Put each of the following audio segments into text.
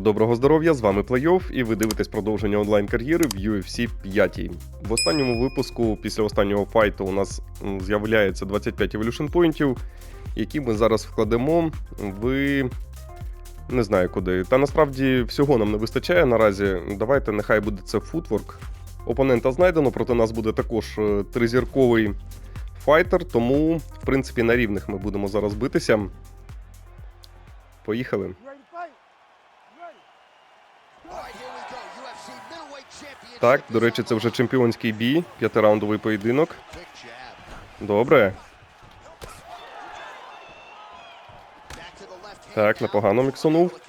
Доброго здоров'я, з вами Плейофф, і ви дивитесь продовження онлайн-кар'єри в UFC 5. В останньому випуску, після останнього файту, у нас з'являється 25 evolution поінтів, які ми зараз вкладемо в. Не знаю куди. Та насправді всього нам не вистачає наразі. Давайте, нехай буде це футворк. Опонента знайдено, проти нас буде також е, тризірковий файтер, тому, в принципі, на рівних ми будемо зараз битися. Поїхали. Так, до речі, це вже чемпіонський бій, п'ятираундовий поєдинок. Добре. Так, непогано міксонув.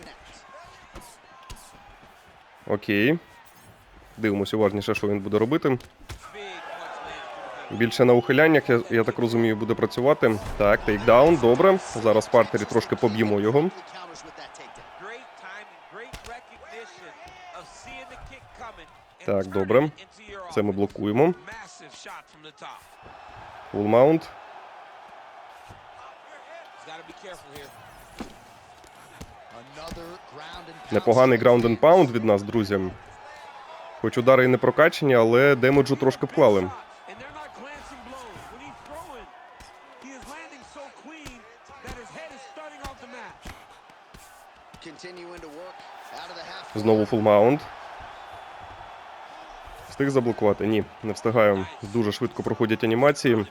Окей. Дивимось уважніше, що він буде робити. Більше на ухиляннях, я, я так розумію, буде працювати. Так, тейкдаун, добре. Зараз в партері трошки поб'ємо його. Так, добре. Це ми блокуємо. Massive shot from the top. Фул маунт. He's got to be careful here. Непоганий граунд and pound від нас, друзі. Хоч удари і не прокачені, але демеджу трошки вклали. Знову фул маунт. Встиг заблокувати? Ні, не встигаю. Дуже швидко проходять анімації.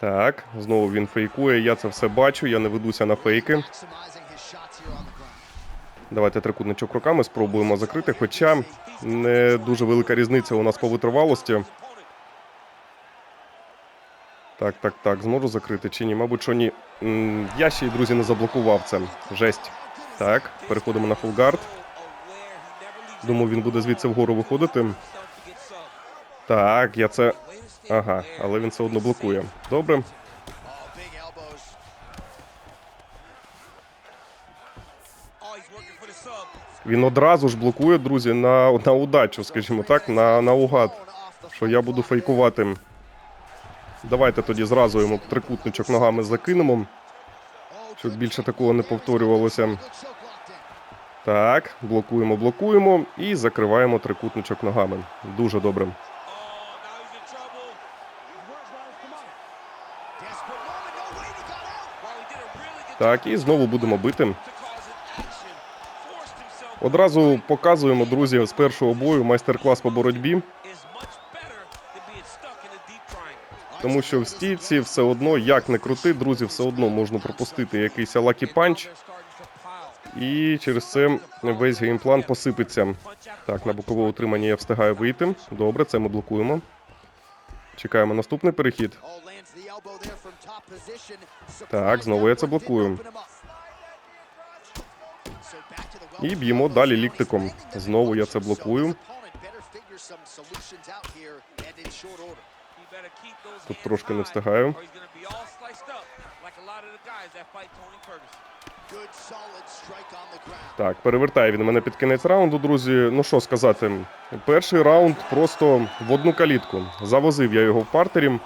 Так, знову він фейкує. Я це все бачу, я не ведуся на фейки. Давайте трикутничок руками спробуємо закрити, хоча не дуже велика різниця у нас по витривалості. Так, так, так, зможу закрити чи ні? Мабуть, що ні. Я ще й, друзі, не заблокував це. Жесть. Так, переходимо на фулгард. Думаю, він буде звідси вгору виходити. Так, я це. Ага, але він все одно блокує. Добре. Він одразу ж блокує, друзі, на, на удачу, скажімо так, на, на угад, що я буду фейкувати. Давайте тоді зразу йому трикутничок ногами закинемо, щоб більше такого не повторювалося. Так, блокуємо, блокуємо і закриваємо трикутничок ногами. Дуже добре. Так, і знову будемо бити. Одразу показуємо, друзі, з першого бою майстер-клас по боротьбі, тому що в стійці все одно, як не крути, друзі, все одно можна пропустити якийсь лакі панч. І через це весь геймплан посипеться. Так, на бокове утримання я встигаю вийти. Добре, це ми блокуємо. Чекаємо наступний перехід. Так, знову я це блокую. І б'ємо далі ліктиком. Знову я це блокую. Тут трошки не встигаю. Так, перевертає він мене під кінець раунду, друзі. Ну що сказати, перший раунд просто в одну калітку. Завозив я його в партері.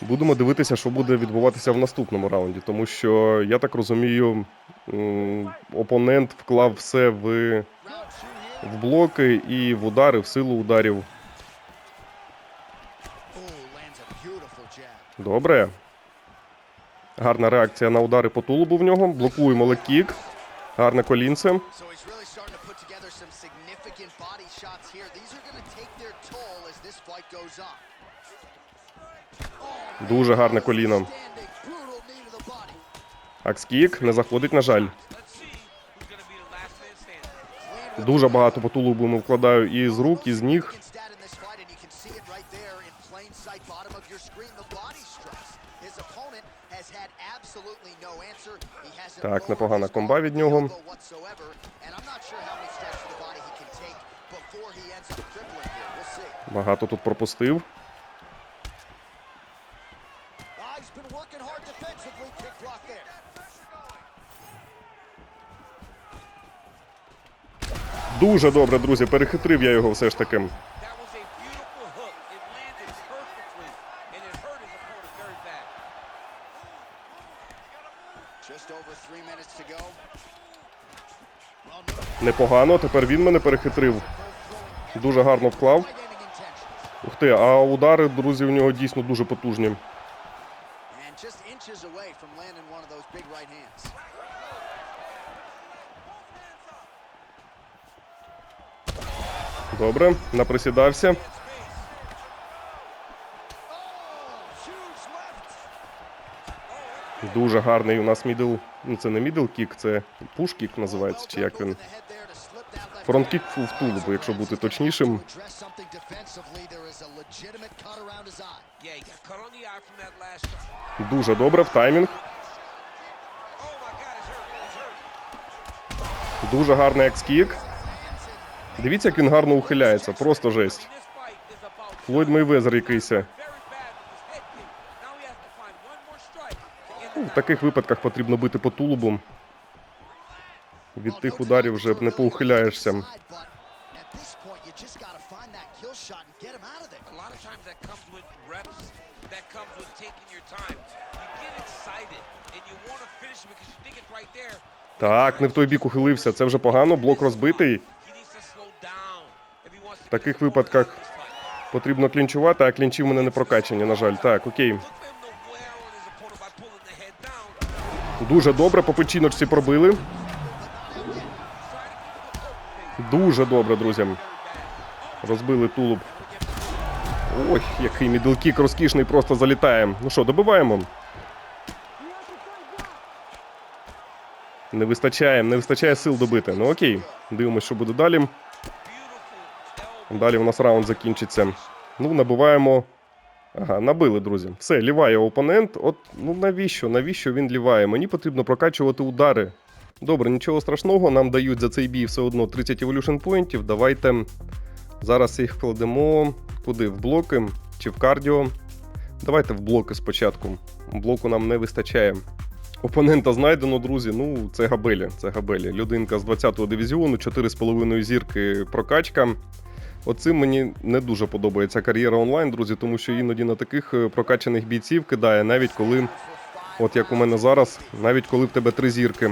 Будемо дивитися, що буде відбуватися в наступному раунді, тому що я так розумію, опонент вклав все в, в блоки і в удари, в силу ударів. Добре. Гарна реакція на удари по тулубу в нього. Блокуємо лекік. Гарне колінце. Дуже гарне коліно. Акскік не заходить, на жаль. Дуже багато по тулубу йому вкладаю і з рук, і з ніг. He's been working hard defensively. Kick block there. Дуже добре, друзі. Перехитрив я його все ж таки. Непогано. Тепер він мене перехитрив. Дуже гарно вклав. Ух ти, а удари, друзі, у нього дійсно дуже потужні. Добре, just Дуже гарний у нас мідл. Ну це не мідл кік, це пуш-кік називається, чи як він. Фронт-кік в тулубу, якщо бути точнішим. Дуже добре в таймінг. Дуже гарний екс-кік. Дивіться, як він гарно ухиляється. Просто жесть. Флойд Мейвезер якийсь. very bad with his head kick. Now he has to find one more strike to end Ну, the В таких випадках потрібно бити по тулубу. Від тих ударів вже не поухиляєшся. Так, не в той бік ухилився. Це вже погано. Блок розбитий. В таких випадках потрібно клінчувати, а клінчі в мене не прокачані, на жаль. Так, окей. Дуже добре, по печіночці пробили. Дуже добре, друзі. Розбили тулуб. Ой, який мідлкік розкішний, просто залітає. Ну що, добиваємо. Не вистачає, не вистачає сил добити. Ну окей. Дивимось, що буде далі. Далі у нас раунд закінчиться. Ну, набиваємо. Ага, набили, друзі. Все, ліває опонент. От ну навіщо? Навіщо він ліває? Мені потрібно прокачувати удари. Добре, нічого страшного, нам дають за цей бій все одно 30 evolution поінтів. Давайте зараз їх кладемо куди? В блоки чи в кардіо. Давайте в блоки спочатку. Блоку нам не вистачає. Опонента знайдено, друзі. Ну, це габелі. Це габелі. Людинка з 20-го дивізіону, 4,5 зірки прокачка. Оцим мені не дуже подобається кар'єра онлайн, друзі, тому що іноді на таких е, прокачаних бійців кидає, навіть коли, от як у мене зараз, навіть коли в тебе три зірки.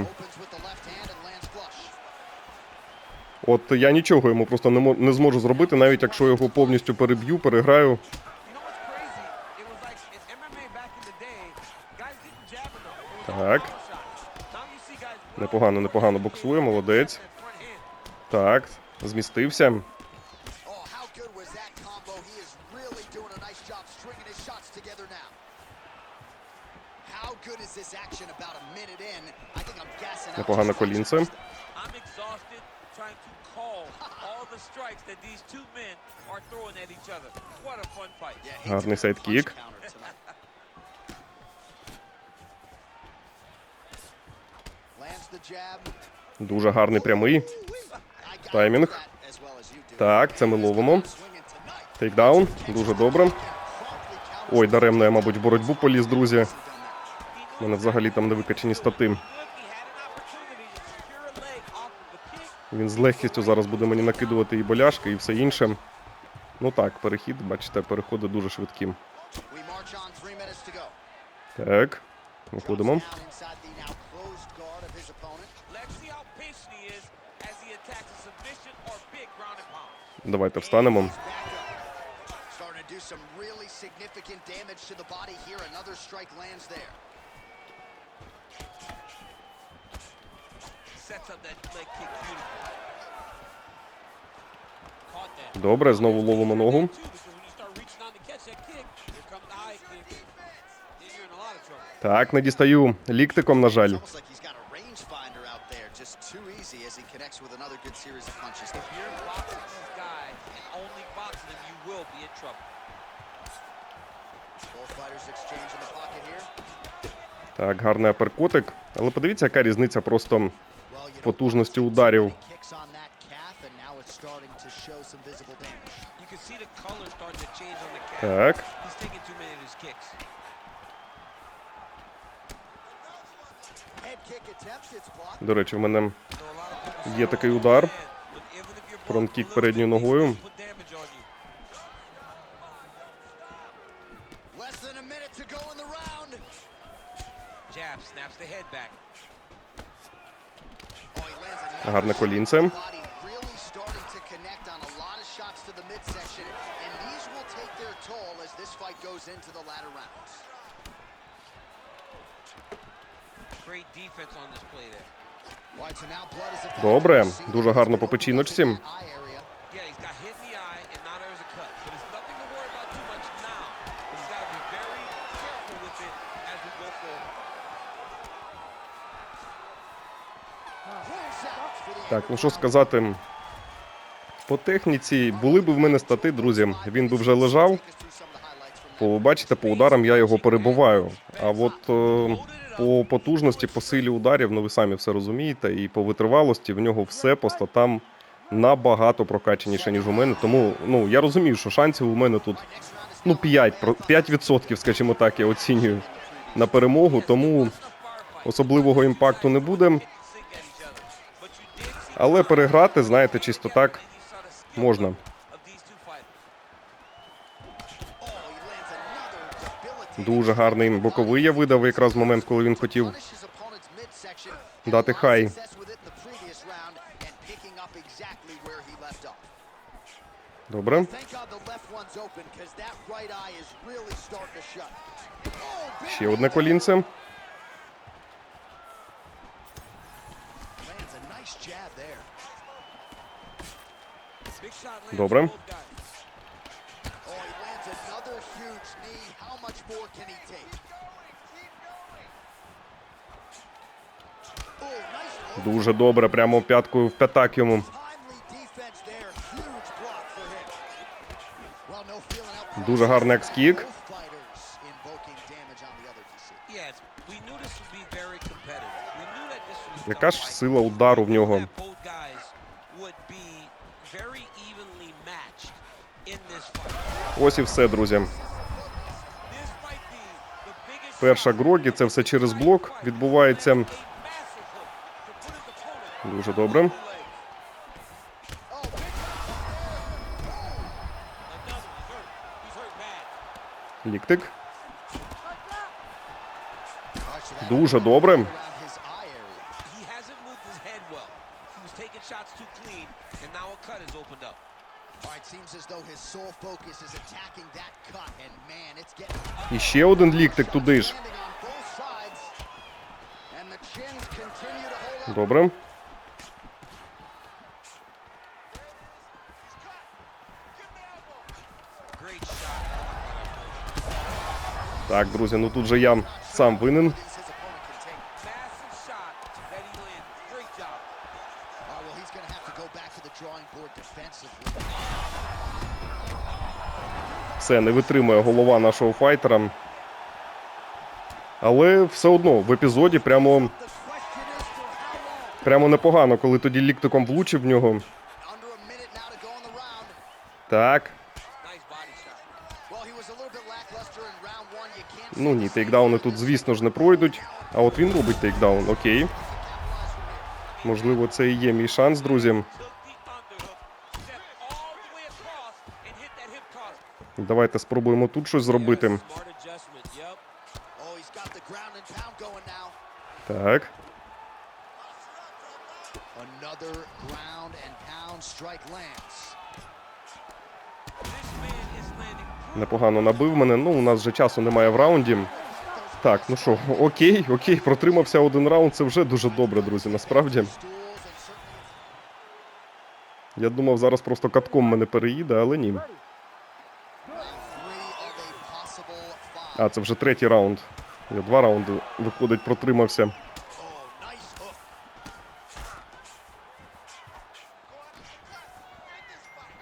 От я нічого йому просто не, не зможу зробити, навіть якщо його повністю переб'ю, переграю. You know what's crazy? It was like Yeah, he Гарний сайдкік. Дуже гарний прямий. Таймінг. Так, це ми ловимо. Тейкдаун. Дуже добре. Ой, даремно я, мабуть, в боротьбу поліз, друзі. У мене взагалі там не викачані стати. Він з легкістю зараз буде мені накидувати і боляшки, і все інше. Ну так, перехід, бачите, переходи дуже швидкі. Так, виходимо. Давайте встанемо. Some really significant damage to the body here. Another strike lands there. A lot of trouble. Так, не дістаю ліктиком, на жаль. Так, гарний аперкотик. Але подивіться, яка різниця просто потужності ударів. Так, до речі, в мене Є такий "Oh, удар. Фронт-кік передньою ногою. Is колінце. Добре, дуже гарно по печіночці. Так, ну що сказати. По техніці були б в мене стати, друзі. Він би вже лежав. From По, ударам я його перебуваю. А от е, по потужності, по силі ударів, ну ви самі все розумієте, і по витривалості в нього все по статам набагато прокачаніше, ніж у мене. Тому ну я розумію, що шансів у мене тут ну 5, про- 5%, скажімо так, я оцінюю на перемогу. Тому особливого імпакту не буде. Але переграти, знаєте, чисто так можна. Дуже гарний боковий я видав якраз в момент, коли він хотів дати хай. success with it in low Дуже добре, прямо п'яткою в п'ятак йому. Дуже гарний екскік. Яка ж сила удару в нього. Ось і все, друзі. Перша грогі, це все через блок відбувається. Дуже добре. Oh, big Another ще один ліктик туди ж. Добре. Так, друзі, ну тут же я сам винен. Все, не витримує голова нашого файтера. Але все одно в епізоді прямо, прямо непогано, коли тоді ліктиком влучив в нього. Так. Ну ні, тейкдауни тут, звісно ж, не пройдуть. А от він робить тейкдаун, окей. Можливо, це і є мій шанс, друзі. Давайте спробуємо тут щось зробити. Так. Непогано набив мене. Ну, у нас вже часу немає в раунді. Так, ну що, окей, окей, протримався один раунд. Це вже дуже добре, друзі. Насправді. Я думав, зараз просто катком мене переїде, але ні. А, це вже третій раунд. Я два раунди, виходить, протримався.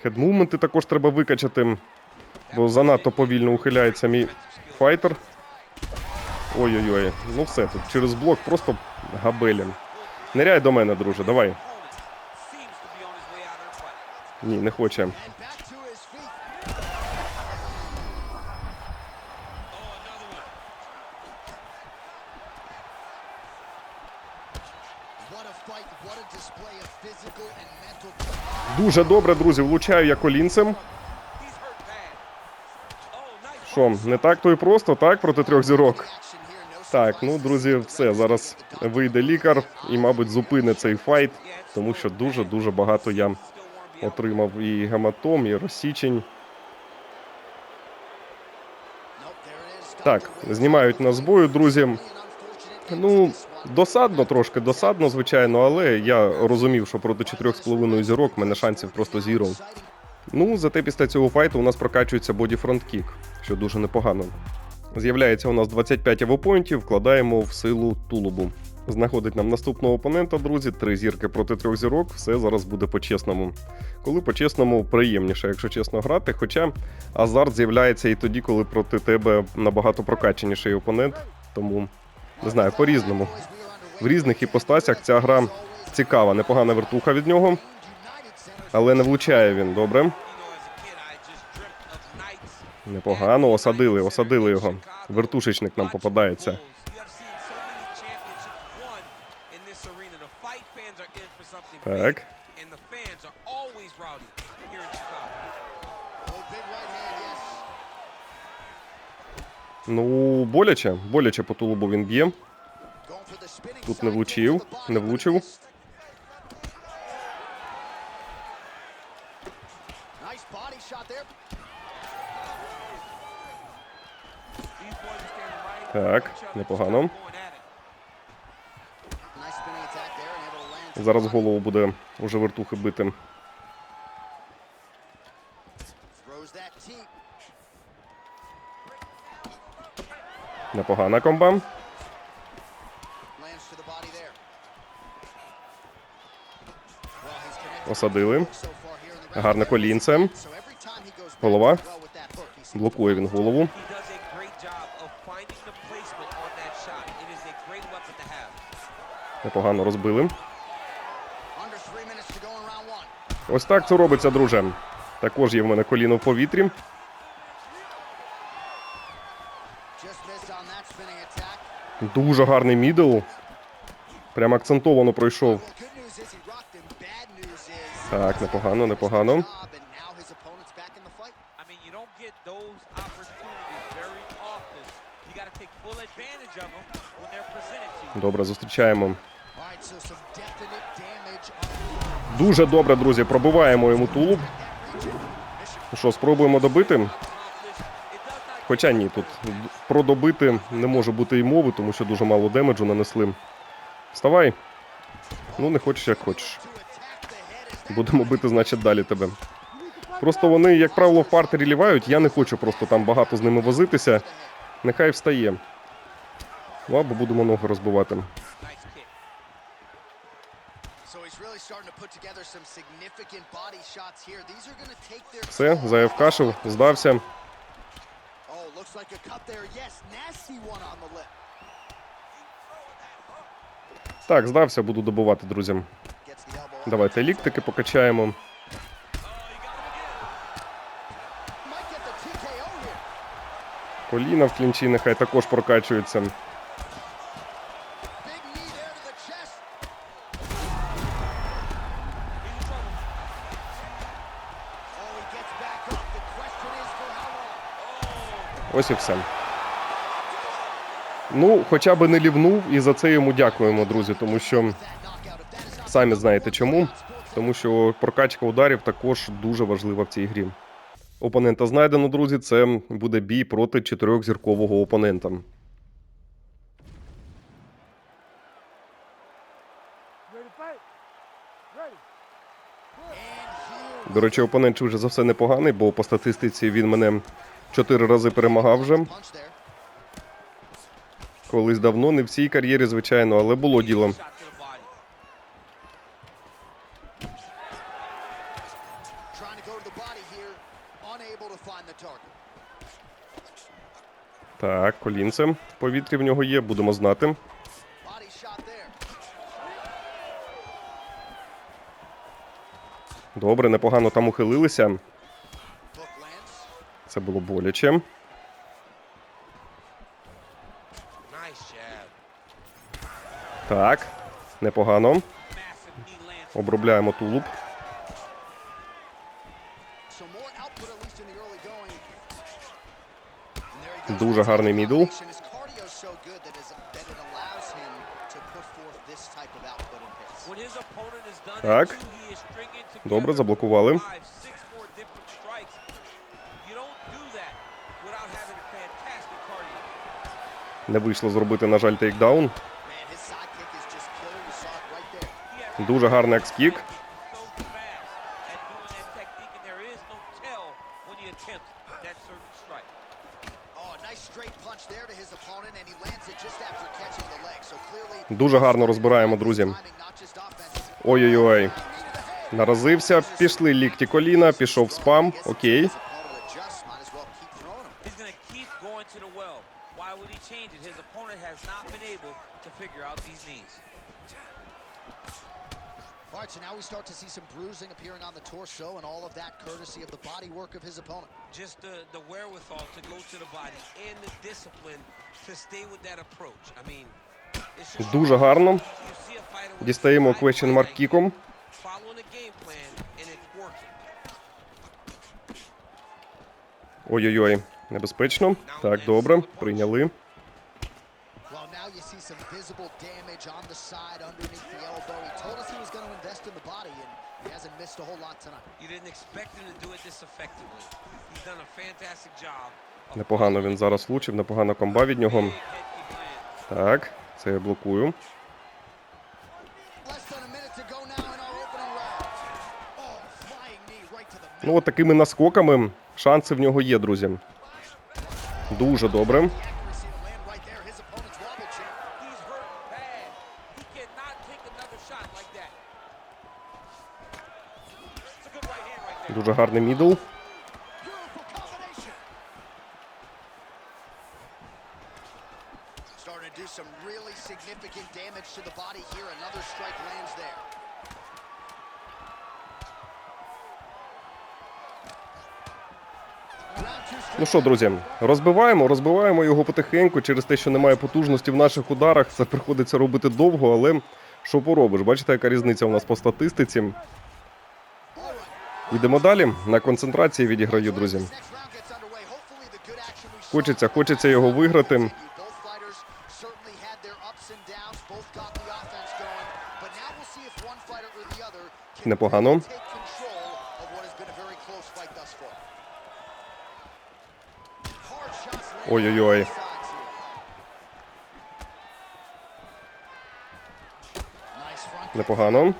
Хедмувменти також треба викачати, бо занадто повільно ухиляється мій файтер. Ой-ой-ой, ну все, тут через блок просто габелі. Ниряй до мене, друже, давай. Ні, не хоче. Дуже добре, друзі, влучаю я колінцем. Що, не так то і просто, так, проти трьох зірок. Так, ну друзі, все. Зараз вийде лікар і, мабуть, зупинить цей файт, тому що дуже-дуже багато я отримав і гематом, і розсічень. Так, знімають нас з бою, друзі. Ну, досадно трошки, досадно, звичайно, але я розумів, що проти 4,5 зірок мене шансів просто зіро. Ну, зате після цього файту у нас прокачується боді фронткік, що дуже непогано. З'являється у нас 25 авопоінтів, вкладаємо в силу тулубу. Знаходить нам наступного опонента, друзі, три зірки проти трьох зірок. Все зараз буде по-чесному. Коли по-чесному приємніше, якщо чесно грати. Хоча азарт з'являється і тоді, коли проти тебе набагато прокачаніший опонент. Тому не знаю, по-різному. В різних іпостасях ця гра цікава, непогана вертуха від нього, але не влучає він. Добре. Непогано, осадили, осадили його. Вертушечник нам попадається. Так. Ну, боляче, боляче по тулубу він б'є. Тут не влучив, не влучив. Так, непогано. Зараз голову буде уже вертухи бити. Непогана комба. Розбили. Under three minutes to go in round one. Ось так це робиться, друже. Також є в мене коліно в повітрі. Дуже гарний мідл. Прям акцентовано пройшов. Так, непогано, непогано. Добре, зустрічаємо. Дуже добре, друзі. Пробиваємо йому тулуб. Ну Що, спробуємо добити? Хоча ні, тут про добити не може бути і мови, тому що дуже мало демеджу нанесли. Вставай. Ну, не хочеш, як хочеш. to attack the head as Будемо бити, значить, далі тебе. Просто вони, як правило, в партері лівають. Я не хочу просто там багато з ними возитися. Нехай встає. Ну, або будемо ноги розбивати. Все, заявкашив, здався. Так, здався, буду добивати, друзі. Давайте покачаємо. The TKO here. Коліна в клінчі нехай також long. Ось і все. Ну, хоча би не лівнув, і за це йому дякуємо, друзі, тому що самі знаєте чому. Тому що прокачка ударів також дуже важлива в цій грі. Опонента знайдено, друзі. Це буде бій проти чотирьохзіркового опонента. До речі, опонент вже за все непоганий, бо по статистиці він мене чотири рази перемагав вже. Колись давно, не в цій кар'єрі, звичайно, але було діло. Shot to the body. Trying to go to the body here. Unable to find the target. Так, колінце в повітрі в нього є, будемо знати. Добре, непогано там ухилилися. Це було боляче. Так, непогано. Обробляємо тулуб. Дуже гарний мідл. Так. Добре, заблокували. Не вийшло зробити, на жаль, тейкдаун. Дуже гарний екскік. Дуже гарно розбираємо, друзі. Ой-ой-ой. Наразився. Пішли лікті коліна, пішов спам. Окей. All right, so now we start to see some bruising appearing on the torso and all of that courtesy of the body work of his opponent. Just the, the wherewithal to go to the body and the discipline to stay with that approach. I mean, Дуже гарно. Дістаємо question mark кіком. Ой-ой-ой, небезпечно. Так, добре, прийняли. Непогано він зараз влучив, непогано комба від нього. Так. Це я блокую. Ну, от такими наскоками шанси в нього є, друзі. Дуже добре. Дуже гарний мідл. to do some really significant damage to the body here. Another strike lands there. Ну що, друзі, розбиваємо, розбиваємо його потихеньку через те, що немає потужності в наших ударах. Це приходиться робити довго, але що поробиш? Бачите, яка різниця у нас по статистиці. Йдемо далі. На концентрації відіграю, друзі. Хочеться, хочеться його виграти. непогано. Ой-ой-ой. Непогано.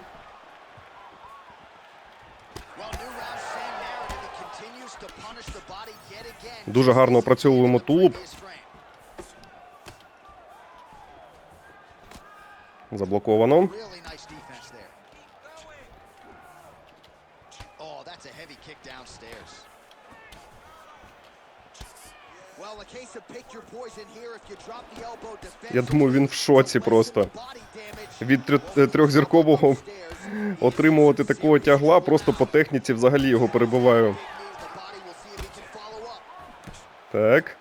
Дуже гарно опрацьовуємо тулуб. Заблоковано. Я думаю, він в шоці просто. Від е, трьохзіркового отримувати такого тягла просто по техніці взагалі його перебуваю. Так.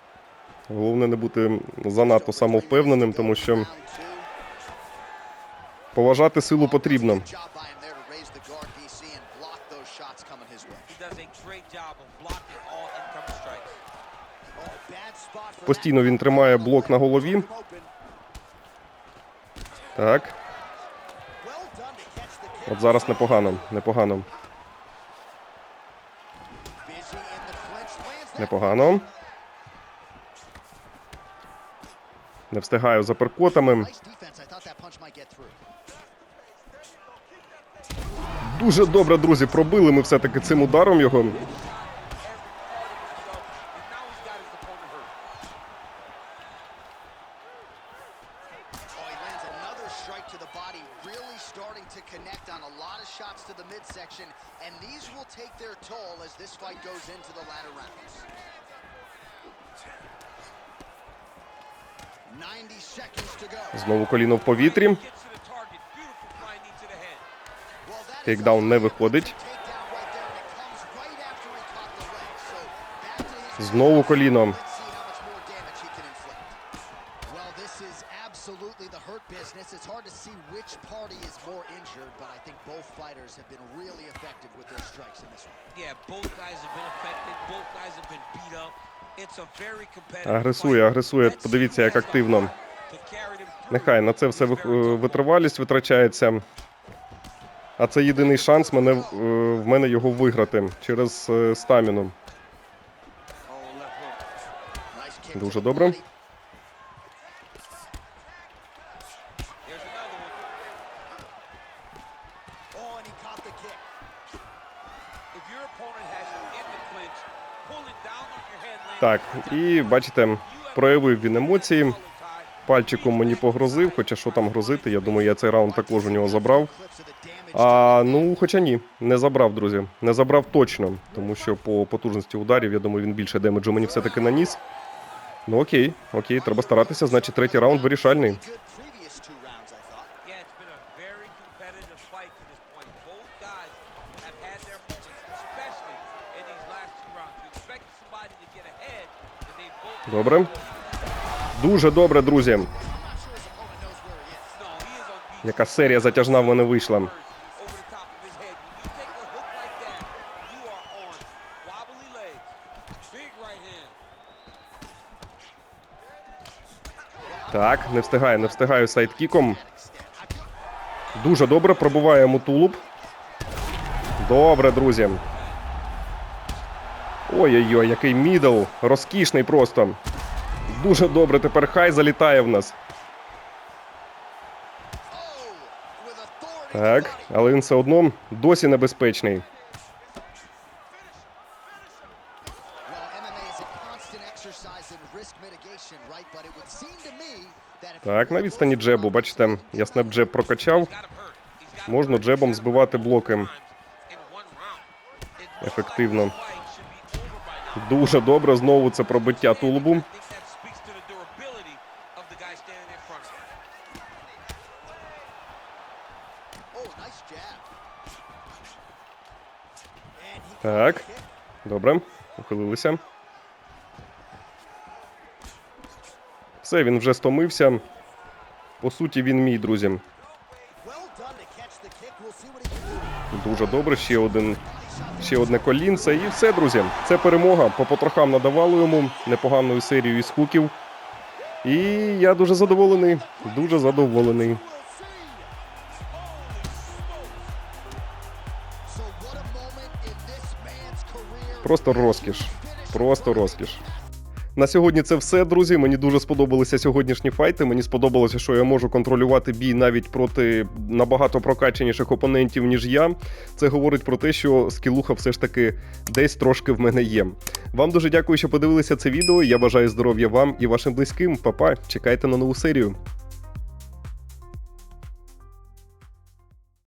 Головне не бути занадто самовпевненим, тому що поважати силу потрібно. Постійно він тримає блок на голові, так. От зараз непогано. Непогано. Непогано. Не встигаю за перкотами. Дуже добре, друзі, пробили ми все-таки цим ударом його. коліно в повітрі. Тейкдаун не виходить. Знову коліном. Агресує, агресує. Подивіться, як активно Нехай на це все е, витривалість витрачається. А це єдиний шанс мене, е, в мене його виграти через е, стаміну. Oh, Дуже добре. Oh, Так, і бачите, проявив він емоції. Пальчиком мені погрозив, хоча що там грозити, я думаю, я цей раунд також у нього забрав. А ну, хоча ні, не забрав, друзі. Не забрав точно, тому що по потужності ударів, я думаю, він більше демеджу мені все-таки наніс. Ну окей, окей, треба старатися, значить третій раунд вирішальний. Добре. Дуже добре, друзі. Яка серія затяжна в мене вийшла. Так, не встигаю, не встигаю сайдкіком. Дуже добре, пробиває йому тулуб. Добре, друзі. Ой-ой-ой, який мідл. Розкішний просто. Дуже добре, тепер хай залітає в нас. Так, але він все одно досі небезпечний. Так, на відстані джебу, бачите, я прокачав. Hurt. He's got Можна джебом збивати блоки. Ефективно. Дуже добре знову це пробиття тулубу. I think that speaks to the durability of the guy standing in front of him. Oh, nice jab. And he Так. caught the kick. Добре, ухилилися. Все, він вже стомився. По суті, він мій, друзі. Дуже добре. Ще один, ще одне колінце. І все, друзі. Це перемога. По потрохам надавали йому непоганою серією із хуків. І я дуже задоволений. Дуже задоволений. Просто розкіш. Просто розкіш. На сьогодні це все, друзі. Мені дуже сподобалися сьогоднішні файти. Мені сподобалося, що я можу контролювати бій навіть проти набагато прокачаніших опонентів, ніж я. Це говорить про те, що скілуха все ж таки десь трошки в мене є. Вам дуже дякую, що подивилися це відео. Я бажаю здоров'я вам і вашим близьким. Па-па, чекайте на нову серію.